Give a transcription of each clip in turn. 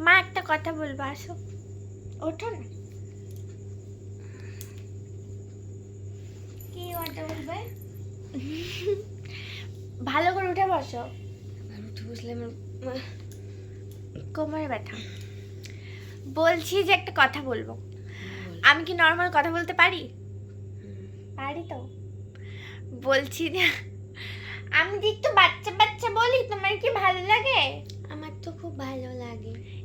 মা একটা কথা বলব আসো। ওঠো না। কি কথা বলবে? ভালো করে উঠে বসো। আর উঠে বসলে আমার কোমরে ব্যথা। বলছি যে একটা কথা বলব। আমি কি নর্মাল কথা বলতে পারি? পারি তো। বলছি যে আমি যে একটু বাচ্চা বাচ্চা বলি তোমার কি ভালো লাগে? আমার তো খুব ভালো লাগে।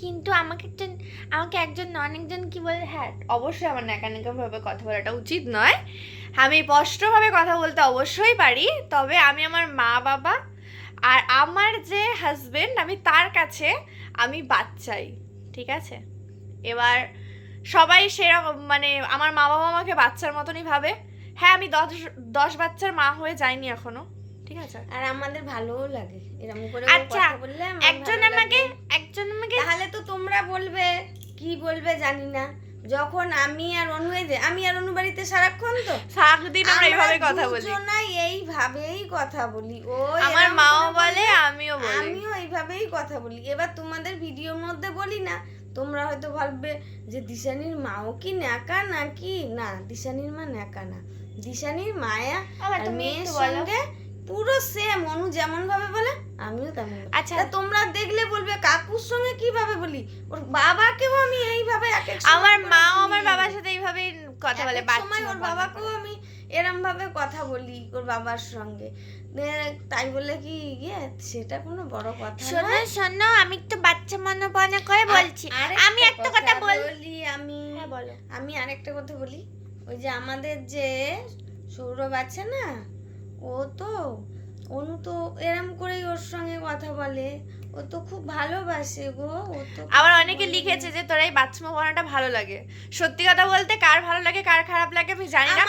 কিন্তু আমাকে একজন আমাকে একজন না অনেকজন কি বলে হ্যাঁ অবশ্যই আমার ন্যাকা ভাবে কথা বলাটা উচিত নয়। আমি স্পষ্টভাবে কথা বলতে অবশ্যই পারি, তবে আমি আমার মা বাবা আর আমার যে হাজবেন্ড আমি তার কাছে আমি বাচ্চাই ঠিক আছে? এবার সবাই সেরকম মানে আমার মা বাবা আমাকে বাচ্চার মতনই ভাবে। হ্যাঁ আমি দশ দশ বাচ্চার মা হয়ে যাইনি এখনও। ঠিক আছে? আর আমাদের ভালোও লাগে। এরকম করে আচ্ছা, কথা বললে একজন আমাকে একজন আমাকে তাহলে তো তোমরা বলবে কি বলবে জানি না। যখন আমি আর অনু আমি আর অনু বাড়িতে সারাক্ষণ তো সারাদিন আমরা এইভাবে কথা বলি। দুজনাই এইভাবেই কথা বলি। ও আমার মাও বলে আমিও বলি। আমিও এইভাবেই কথা বলি। এবার তোমাদের ভিডিওর মধ্যে বলি না তোমরা হয়তো ভাববে যে দিশানির মাও কি ন্যাকা নাকি? না দিশানির মা ন্যাকা না। দিশানির মায়া মেয়ের সঙ্গে পুরো সেম অনু যেমন ভাবে বলে আমিও তেমন আচ্ছা। তোমরা দেখলে বলবে কাকুর সঙ্গে কীভাবে বলি? ওর বাবাকেও আমি এইভাবে আমার মাও আমার বাবার সাথে এইভাবেই কথা বলে সময় ওর বাবাকেও আমি এরম ভাবে কথা বলি ওর বাবার সঙ্গে। তাই বলে কি ইয়ে? সেটা কোনো বড় কথা শোনো শোনো আমি একটু বাচ্চা মনে মনে করে বলছি। আর- আমি একটা কথা বলি আমি হ্যাঁ বলো। আমি আরেকটা কথা বলি। ওই যে আমাদের যে সৌরভ আছে না ও তো? অনু তো এরম করেই ওর সঙ্গে কথা বলে। ও তো খুব ভালোবাসে গো। ও তো আবার অনেকে লিখেছে যে তোরা এই বাচ্চা বানাটা ভালো লাগে। সত্যি কথা বলতে কার ভালো লাগে কার খারাপ লাগে আমি জানি না।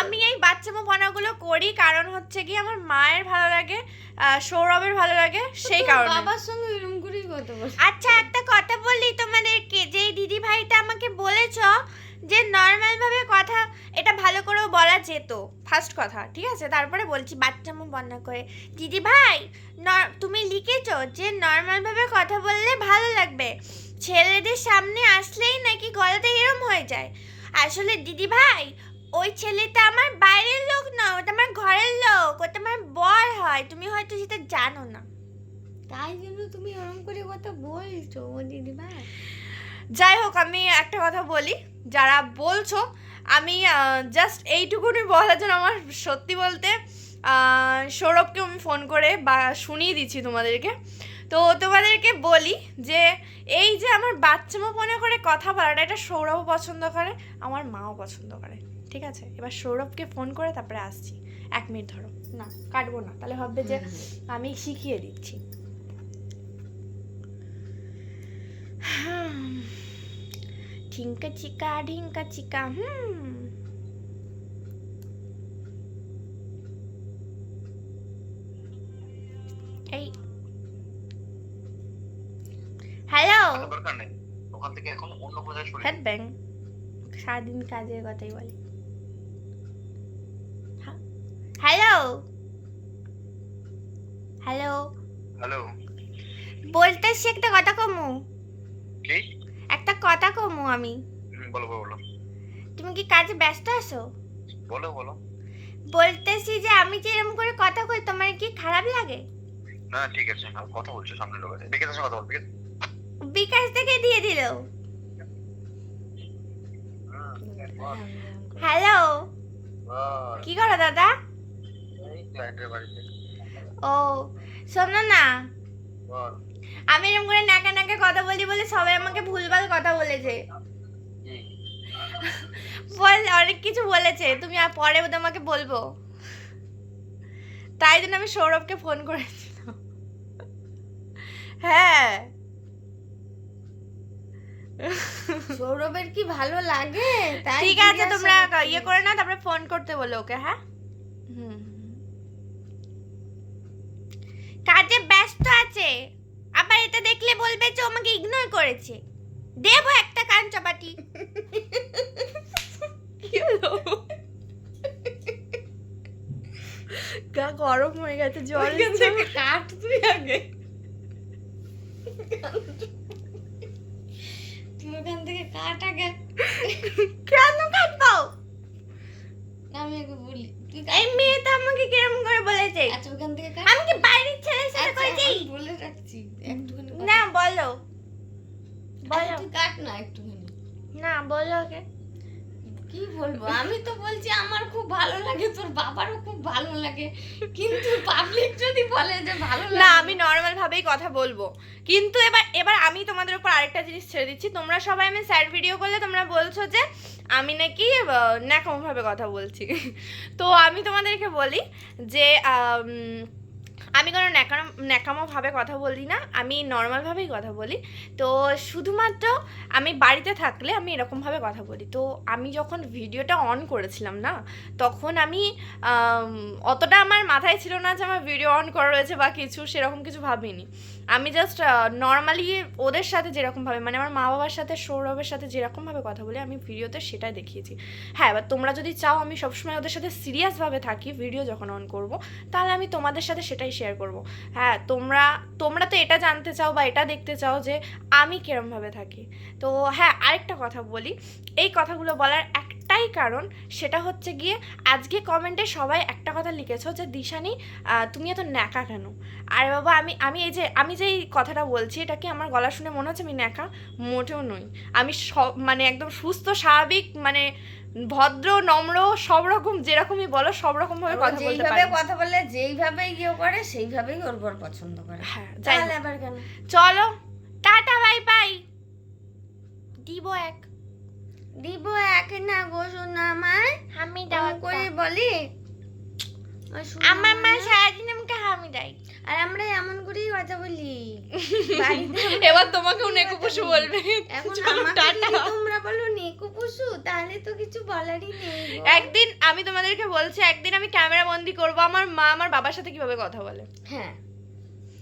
আমি এই বাচ্চা বানাগুলো করি কারণ হচ্ছে কি আমার মায়ের ভালো লাগে সৌরভের ভালো লাগে সেই কারণে। বাবার সঙ্গে এরম করেই কথা বলে। আচ্ছা একটা কথা বলি তোমাদেরকে। যে দিদি ভাইটা আমাকে বলেছ যে নর্মাল ভাবে ভালো করেও বলা যেত। ফার্স্ট কথা ঠিক আছে? তারপরে বলছি বাচ্চা বাচ্চামো বন্যা করে। দিদি ভাই তুমি লিখেছ যে নর্মালভাবে কথা বললে ভালো লাগবে। ছেলেদের সামনে আসলেই নাকি গলাটা এরম হয়ে যায়। আসলে দিদি ভাই ওই ছেলেটা আমার বাইরের লোক না ওটা আমার ঘরের লোক ওটা আমার বর হয়। তুমি হয়তো সেটা জানো না। তাই জন্য তুমি ওরম করে কথা বলছো ও দিদি ভাই। যাই হোক আমি একটা কথা বলি। যারা বলছো আমি জাস্ট এইটুকুনি বলার জন্য আমার সত্যি বলতে সৌরভকে আমি ফোন করে বা শুনিয়ে দিচ্ছি তোমাদেরকে। তো তোমাদেরকে বলি যে এই যে আমার বাচ্চামো মনে করে কথা বলাটা এটা সৌরভও পছন্দ করে আমার মাও পছন্দ করে। ঠিক আছে? এবার সৌরভকে ফোন করে তারপরে আসছি। এক মিনিট ধরো। না কাটবো না। তাহলে ভাববে যে আমি শিখিয়ে দিচ্ছি। ঢিঙ্কা চিকা ঢিঙ্কা চিকা হুম এই হ্যালো দরকার নেই। ওখান থেকে এখন অন্য কোথায় সরে হ্যাট ব্যাং সারাদিন কাজের কথাই বলে। হ্যালো হ্যালো হ্যালো বলতেছি একটা কথা কমু। কি? একটা কথা কমু আমি। বলো বলো তুমি কি কাজে ব্যস্ত আছো? বলো বলো। বলতেছি যে আমি যে এরকম করে কথা কই তোমার কি খারাপ লাগে? না ঠিক আছে আমি কথা বলছো সামনে লোক আছে সঙ্গে কথা বল বিকাশ থেকে দিয়ে দিল। হ্যালো কি করো দাদা? ও শোনো না আমি এরকম করে নাকা নাকা কথা বলি বলে সবাই আমাকে ভুলভাল কথা বলেছে। বল অনেক কিছু বলেছে। তুমি আর পরে তোমাকে বলব। তাই জন্য আমি সৌরভকে ফোন করেছিলাম। হ্যাঁ। সৌরভের কি ভালো লাগে? ঠিক আছে তোমরা ইয়ে করে না তারপরে ফোন করতে বলো ওকে হ্যাঁ? হুম। কাজে ব্যস্ত আছে। আবার এটা দেখলে বলবে যে আমাকে ইগনোর করেছে। দেবো একটা কান চাপাটি। গা গরম হয়ে গেছে জল কাট তুই আগে। ওখান থেকে কাট আগে। কেন কাটবো? আমি একটু বলি তুই এই মেয়ে তো আমাকে কিরম করে বলেছে। আচ্ছা ওখান থেকে কাট। আমি কি বাইরের ছেলের সাথে আচ্ছা, করেছি আমি বলে রাখছি একটুখানি কথা- না বলো আচ্ছা, বলো কাট না একটুখানি। না বলো ওকে কি বলব? আমি তো বলছি আমার খুব ভালো লাগে তোর বাবারও খুব ভালো লাগে। কিন্তু পাবলিক যদি বলে যে ভালো লাগে না আমি নর্মাল ভাবেই কথা বলব। কিন্তু এবার এবার আমি তোমাদের উপর আরেকটা জিনিস ছেড়ে দিচ্ছি। তোমরা সবাই আমি স্যাড ভিডিও করলে তোমরা বলছো যে আমি নাকি ন্যাকম ভাবে কথা বলছি। তো আমি তোমাদেরকে বলি যে আম, কোনো ন্যাকাম ন্যাকামোভাবে কথা বলি না আমি নর্মালভাবেই কথা বলি। তো শুধুমাত্র আমি বাড়িতে থাকলে আমি এরকমভাবে কথা বলি। তো আমি যখন ভিডিওটা অন করেছিলাম না তখন আমি অতটা আমার মাথায় ছিল না যে আমার ভিডিও অন করা রয়েছে বা কিছু সেরকম কিছু ভাবিনি। আমি জাস্ট নর্মালি ওদের সাথে যেরকমভাবে মানে আমার মা বাবার সাথে সৌরভের সাথে যেরকমভাবে কথা বলি আমি ভিডিওতে সেটাই দেখিয়েছি। হ্যাঁ এবার তোমরা যদি চাও আমি সবসময় ওদের সাথে সিরিয়াসভাবে থাকি ভিডিও যখন অন করব তাহলে আমি তোমাদের সাথে সেটাই শেয়ার করব। হ্যাঁ তোমরা তোমরা তো এটা জানতে চাও বা এটা দেখতে চাও যে আমি কিরমভাবে থাকি। তো হ্যাঁ আরেকটা কথা বলি। এই কথাগুলো বলার একটাই কারণ সেটা হচ্ছে গিয়ে আজকে কমেন্টে সবাই একটা কথা লিখেছো যে দিশানি তুমি এত ন্যাকা কেন? আরে বাবা আমি আমি এই যে আমি যে এই কথাটা বলছি এটা কি আমার গলা শুনে মনে হচ্ছে আমি ন্যাকা? মোটেও নই। আমি সব মানে একদম সুস্থ স্বাভাবিক মানে ভদ্র নম্র সব রকম যেরকমই বলো সব রকম ভাবে কথা বলতে পারি। কথা বলে যেইভাবে ইয়ে করে সেইভাবেই ওর বর পছন্দ করে। হ্যাঁ তাহলে আবার কেন? চলো টাটা বাই বাই। দিব এক। দিব এক না গো সোনা আমার আমি দাও করে বলি। আমার মা সারাদিন আমাকে হামি দেয়। আর আমরা এমন করেই কথা বলি। এবার তোমাকেও নেকুপুসু বলবে। এখন আমাকে তোমরা বলো নেকু পুষু তাহলে তো কিছু বলারই নেই একদিন আমি তোমাদেরকে বলছি একদিন আমি ক্যামেরা বন্দি করব। আমার মা আমার বাবার সাথে কীভাবে কথা বলে? হ্যাঁ।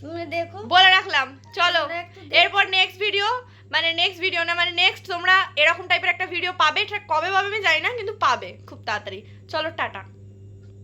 তুমি দেখো। বলে রাখলাম। চলো। এরপর নেক্সট ভিডিও মানে নেক্সট ভিডিও না মানে নেক্সট তোমরা এরকম টাইপের একটা ভিডিও পাবে কবে পাবে আমি জানি না, কিন্তু পাবে খুব তাড়াতাড়ি। চলো, টাটা।